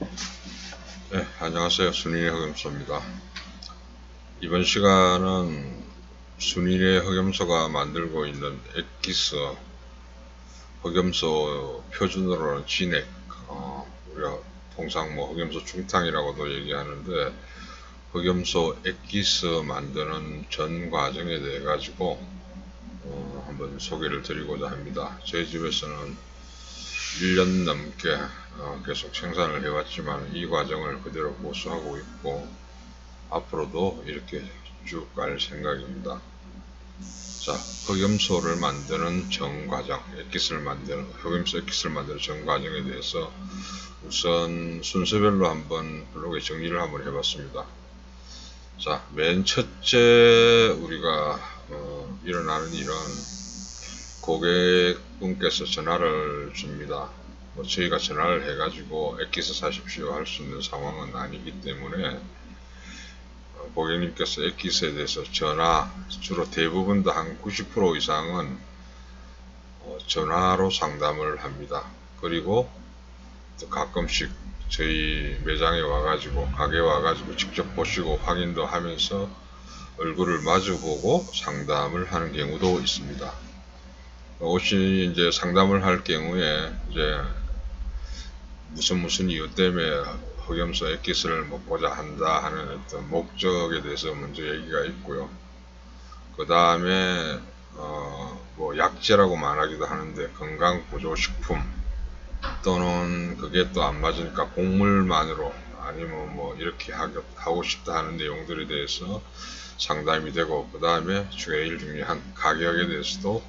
네, 안녕하세요. 순인의 흑염소입니다. 이번 시간은 순인의 흑염소가 만들고 있는 엑기스 흑염소 표준으로는 진액, 어, 우리가 통상 뭐 흑염소 중탕이라고도 얘기하는데 흑염소 엑기스 만드는 전 과정에 대해 가지고 어, 한번 소개를 드리고자 합니다. 저희 집에서는 1년 넘게 어, 계속 생산을 해왔지만 이 과정을 그대로 보수하고 있고 앞으로도 이렇게 쭉 갈 생각입니다. 자, 흑염소를 만드는 정과정, 액기스를 만드는, 흑염소 액기스를 만드는 정과정에 대해서 우선 순서별로 한번 블로그에 정리를 한번 해봤습니다. 자, 맨 첫째 우리가 어, 일어나는 일은 고객분께서 전화를 줍니다. 뭐 저희가 전화를 해가지고 액기스 사십시오 할 수 있는 상황은 아니기 때문에 어, 고객님께서 액기스에 대해서 전화 주로 대부분 다 한 90% 이상은 어, 전화로 상담을 합니다. 그리고 또 가끔씩 저희 매장에 와가지고 가게 와가지고 직접 보시고 확인도 하면서 얼굴을 마주보고 상담을 하는 경우도 있습니다. 혹시 이제 상담을 할 경우에 이제 무슨 무슨 이유 때문에 흑염소 액기스를 먹고자 한다 하는 어떤 목적에 대해서 먼저 얘기가 있고요. 그 다음에 어 뭐 약재라고 말하기도 하는데 건강보조식품 또는 그게 또 안 맞으니까 곡물만으로 아니면 뭐 이렇게 하고 싶다 하는 내용들에 대해서 상담이 되고 그 다음에 제일 중요한 가격에 대해서도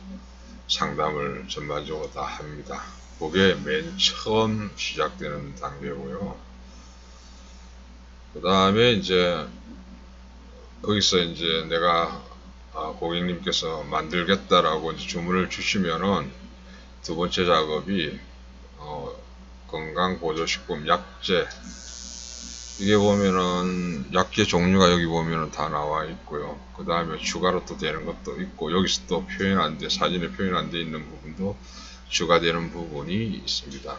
상담을 전반적으로 다 합니다. 그게 맨 처음 시작되는 단계고요. 그 다음에 이제 거기서 이제 내가 아, 고객님께서 만들겠다라고 주문을 주시면은 두 번째 작업이 어, 건강보조식품 약재 이게 보면은 약재 종류가 여기 보면은 다 나와 있고요. 그 다음에 추가로 또 되는 것도 있고 여기서 또 표현 안 돼, 사진에 표현 안 돼 있는 부분도 추가되는 부분이 있습니다.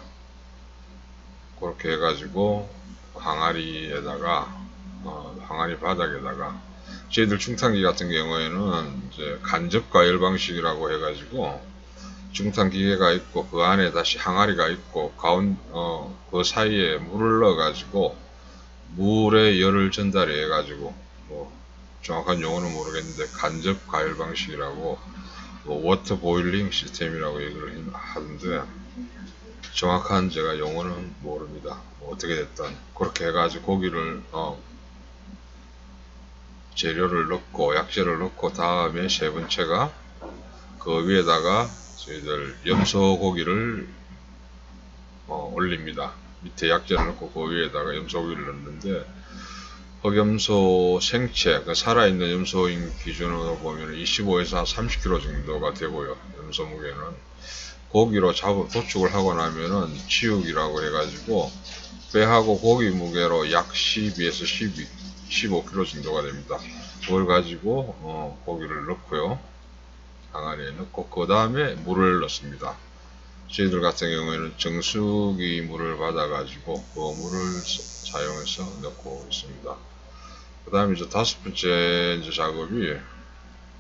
그렇게 해가지고 항아리에다가 어, 항아리 바닥에다가 저희들 충탕기 같은 경우에는 이제 간접 과 열 방식이라고 해가지고 중탕 기계가 있고 그 안에 다시 항아리가 있고 가운 어, 그 사이에 물을 넣어 가지고 물에 열을 전달해 가지고 뭐 정확한 용어는 모르겠는데 간접 가열 방식이라고 뭐 워터 보일링 시스템이라고 얘기를 하던데 정확한 제가 용어는 모릅니다. 뭐 어떻게 됐든 그렇게 해가지고 고기를 어, 재료를 넣고 약재를 넣고 다음에 세 번째가 그 위에다가 저희들 염소 고기를 어, 올립니다. 밑에 약재를 넣고 그 위에다가 염소 고기를 넣는데 흑염소 생체, 그 살아있는 염소인 기준으로 보면 25에서 30kg 정도가 되고요. 염소 무게는 고기로 잡 도축을 하고 나면은 치육이라고 해가지고 배하고 고기 무게로 약 12에서 12, 15kg 정도가 됩니다. 그걸 가지고 어, 고기를 넣고요. 항아리에 넣고 그 다음에 물을 넣습니다. 저희들 같은 경우에는 정수기 물을 받아 가지고 그 물을 사용해서 넣고 있습니다. 그 다음에 이제 다섯 번째 이제 작업이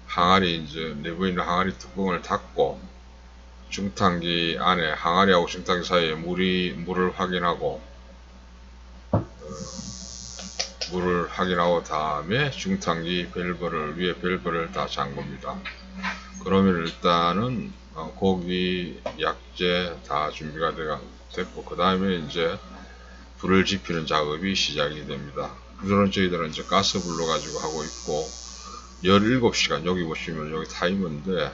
항아리 이제 내부에 있는 항아리 뚜껑을 닫고 중탕기 안에 항아리하고 중탕기 사이에 물이 물을 확인하고 어, 물을 확인하고 다음에 중탕기 밸브를 위에 밸브를 다 잠굽니다. 그러면 일단은 어, 고기, 약재 다 준비가 됐고 그 다음에 이제 불을 지피는 작업이 시작이 됩니다. 불은 저희들은 이제 가스불로 가지고 하고 있고 17시간 여기 보시면 여기 타이머인데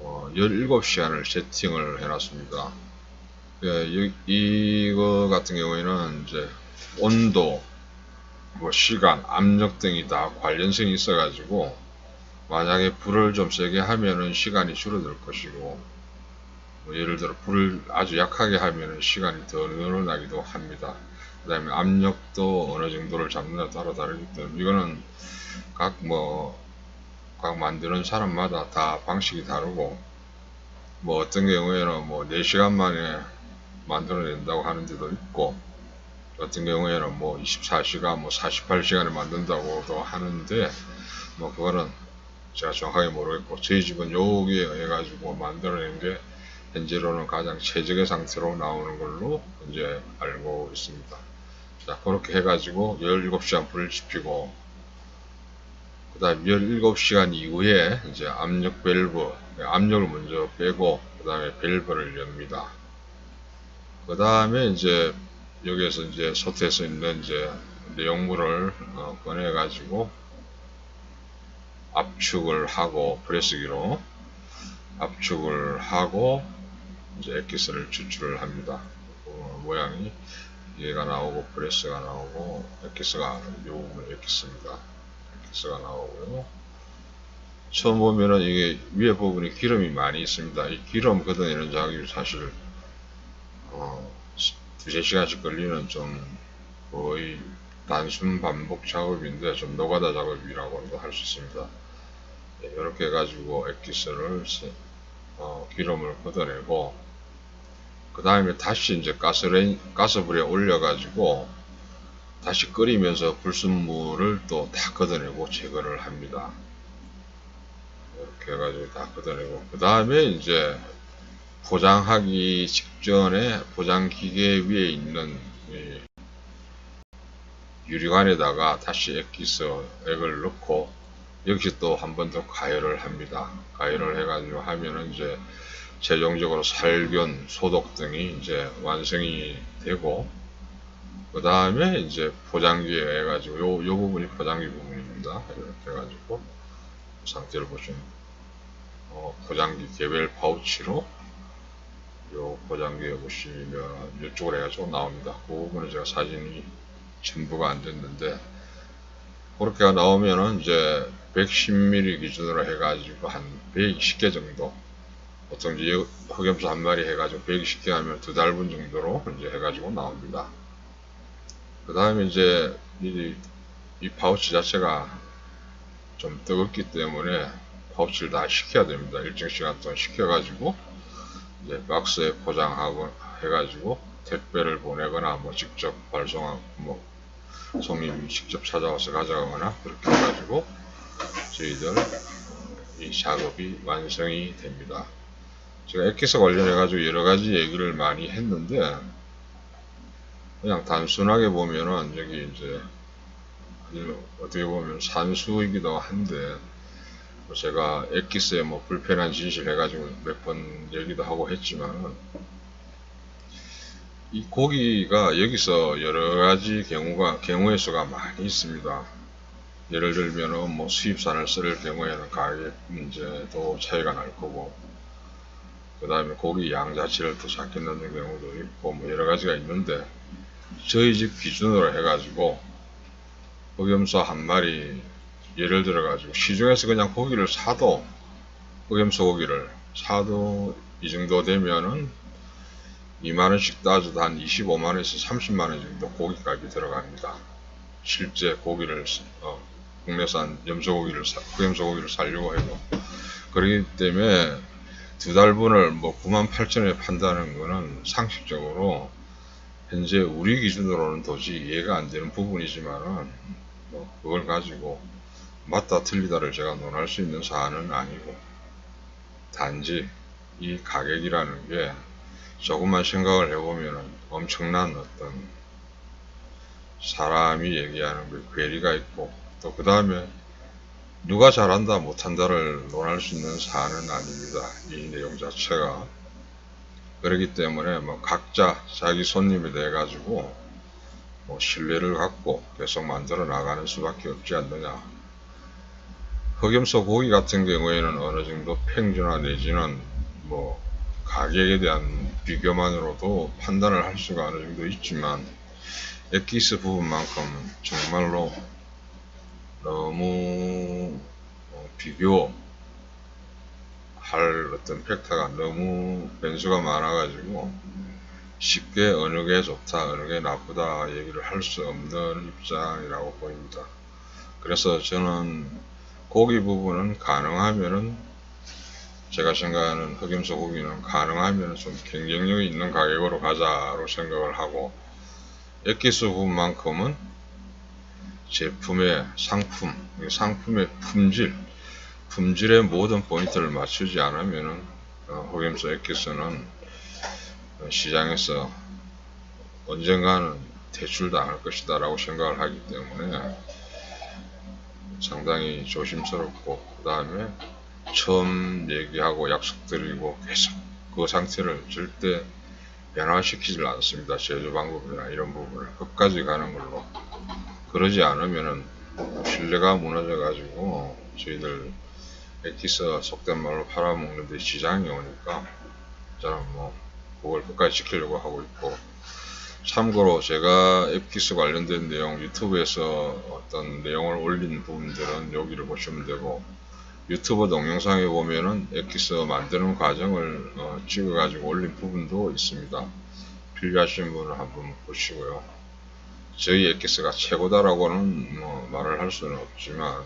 어, 17시간을 세팅을 해놨습니다. 예, 이거 같은 경우에는 이제 온도, 뭐 시간, 압력 등이 다 관련성이 있어 가지고 만약에 불을 좀 세게 하면은 시간이 줄어들 것이고 뭐 예를 들어 불을 아주 약하게 하면은 시간이 더 늘어나기도 합니다. 그 다음에 압력도 어느 정도를 잡느냐 따라 다르기 때문에 이거는 각 뭐, 각 만드는 사람마다 다 방식이 다르고 뭐 어떤 경우에는 뭐 4시간 만에 만들어낸다고 하는 데도 있고 같은 경우에는 뭐 24시간, 뭐 48시간을 만든다고도 하는데 뭐 그거는 제가 정확하게 모르겠고 저희 집은 여기에 해가지고 만들어낸 게 현재로는 가장 최적의 상태로 나오는 걸로 이제 알고 있습니다. 자 그렇게 해가지고 17시간 불을 지피고 그 다음 17시간 이후에 이제 압력 밸브 압력을 먼저 빼고 그 다음에 밸브를 엽니다. 그 다음에 이제 여기에서 이제 소트에서 있는 이제 내용물을 어, 꺼내 가지고 압축을 하고 프레스기로 압축을 하고 이제 엑기스를 추출을 합니다. 어, 모양이 얘가 나오고 프레스가 나오고 엑기스가 요 부분 엑기스입니다. 엑기스가 나오고요. 처음 보면은 이게 위에 부분이 기름이 많이 있습니다. 이 기름 걷어내는 작업이 사실 어, 두세 시간씩 걸리는 좀 거의 단순 반복 작업인데 좀 노가다 작업이라고도 할 수 있습니다. 네, 이렇게 해가지고 엑기스를 어, 기름을 걷어내고 그 다음에 다시 이제 가스레인 가스불에 올려가지고 다시 끓이면서 불순물을 또 다 걷어내고 제거를 합니다. 이렇게 해가지고 다 걷어내고 그 다음에 이제 포장하기 직전에 포장 기계 위에 있는 유리관에다가 다시 엑기스 액을 넣고 여기서 또한 번 더 가열을 합니다. 가열을 해가지고 하면은 이제 최종적으로 살균, 소독 등이 이제 완성이 되고 그 다음에 이제 포장기에 해가지고 요, 요 부분이 포장기 부분입니다. 이렇게 해가지고 상태를 보시면 어, 포장기 개별 파우치로 요 포장기에 보시면 이쪽으로 해가지고 나옵니다. 그 부분은 제가 사진이 전부가 안 됐는데 그렇게 나오면은 이제 110mm 기준으로 해가지고 한 120개 정도 이제 흑염소 한 마리 해가지고 120개 하면 두 달분 정도로 이제 해가지고 나옵니다. 그 다음에 이제 이, 이 파우치 자체가 좀 뜨겁기 때문에 파우치를 다 식혀야 됩니다. 일정 시간 동안 식혀가지고 이제 박스에 포장하고 해가지고 택배를 보내거나 뭐 직접 발송하고 뭐 손님이 직접 찾아와서 가져가거나 그렇게 해가지고 저희들 이 작업이 완성이 됩니다. 제가 엑기스 관련해 가지고 여러 가지 얘기를 많이 했는데 그냥 단순하게 보면은 여기 이제 어떻게 보면 산수이기도 한데 제가 엑기스에 뭐 불편한 진실 해가지고 몇 번 얘기도 하고 했지만은 이 고기가 여기서 여러 가지 경우가 경우의 수가 많이 있습니다. 예를 들면은 뭐 수입산을 쓸 경우에는 가격 문제도 차이가 날 거고 그 다음에 고기 양 자체를 더 작게 넣는 경우도 있고 뭐 여러 가지가 있는데 저희 집 기준으로 해가지고 흑염소 한 마리 예를 들어 가지고 시중에서 그냥 고기를 사도 흑염소 고기를 사도 이 정도 되면은 2만원씩 따져도 한 25만원에서 30만원 정도 고기값이 들어갑니다. 실제 고기를 어, 국내산 염소고기를 흑염소고기를 살려고 해도 그렇기 때문에 두 달분을 뭐 9만 8천원에 판다는 것은 상식적으로 현재 우리 기준으로는 도저히 이해가 안 되는 부분이지만은 뭐 그걸 가지고 맞다 틀리다를 제가 논할 수 있는 사안은 아니고 단지 이 가격이라는 게 조금만 생각을 해보면 엄청난 어떤 사람이 얘기하는 그 괴리가 있고 또 그 다음에 누가 잘한다 못한다를 논할 수 있는 사안은 아닙니다. 이 내용 자체가 그렇기 때문에 뭐 각자 자기 손님에 대해 가지고 뭐 신뢰를 갖고 계속 만들어 나가는 수밖에 없지 않느냐 흑염소 고기 같은 경우에는 어느 정도 평준화 내지는 뭐 가격에 대한 비교만으로도 판단을 할 수가 어느 정도 있지만 엑기스 부분만큼 정말로 너무 어, 비교할 어떤 팩터가 너무 변수가 많아가지고 쉽게 어느 게 좋다 어느 게 나쁘다 얘기를 할 수 없는 입장이라고 보입니다. 그래서 저는 고기 부분은 가능하면은 제가 생각하는 흑염소 고기는 가능하면 좀 경쟁력이 있는 가격으로 가자로 생각을 하고 엑기스 부분만큼은 제품의 상품, 상품의 품질, 품질의 모든 포인트를 맞추지 않으면은 어, 엑기스는 어, 시장에서 언젠가는 퇴출당할 것이다 라고 생각을 하기 때문에 상당히 조심스럽고 그 다음에 처음 얘기하고 약속드리고 계속 그 상태를 절대 변화시키질 않습니다. 제조 방법이나 이런 부분을 끝까지 가는 걸로 그러지 않으면은 신뢰가 무너져 가지고 저희들 엑기스 속된 말로 팔아먹는 데 지장이 오니까 저는 뭐 그걸 끝까지 지키려고 하고 있고 참고로 제가 엑기스 관련된 내용 유튜브에서 어떤 내용을 올린 부분들은 여기를 보시면 되고 유튜브 동영상에 보면은 엑기스 만드는 과정을 어, 찍어 가지고 올린 부분도 있습니다. 필요하신 분은 한번 보시고요 저희 엑기스가 최고다라고는 뭐 말을 할 수는 없지만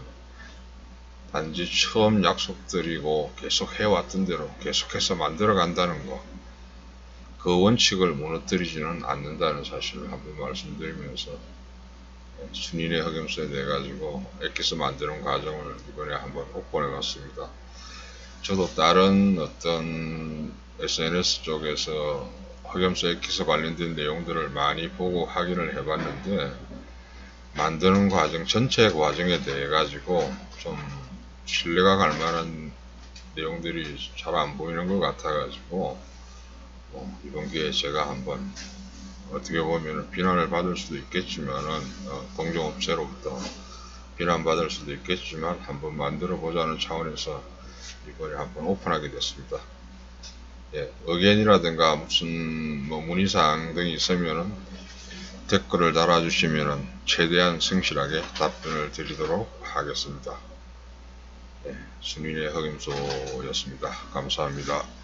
단지 처음 약속드리고 계속 해왔던 대로 계속해서 만들어 간다는 거. 그 원칙을 무너뜨리지는 않는다는 사실을 한번 말씀드리면서 순인의 흑염소에 대해 가지고 엑기스 만드는 과정을 이번에 한번 옥본해 봤습니다. 저도 다른 어떤 SNS 쪽에서 흑염소 엑기스 관련된 내용들을 많이 보고 확인을 해 봤는데 만드는 과정 전체 과정에 대해 가지고 좀 신뢰가 갈 만한 내용들이 잘 안 보이는 것 같아 가지고 뭐 이번 기회에 제가 한번 어떻게 보면 비난을 받을 수도 있겠지만은 어, 동종업체로부터 비난받을 수도 있겠지만 한번 만들어 보자는 차원에서 이번에 한번 오픈하게 됐습니다. 예, 의견이라든가 무슨 뭐 문의사항 등이 있으면은 댓글을 달아주시면은 최대한 성실하게 답변을 드리도록 하겠습니다. 예, 순인의 흑임소였습니다. 감사합니다.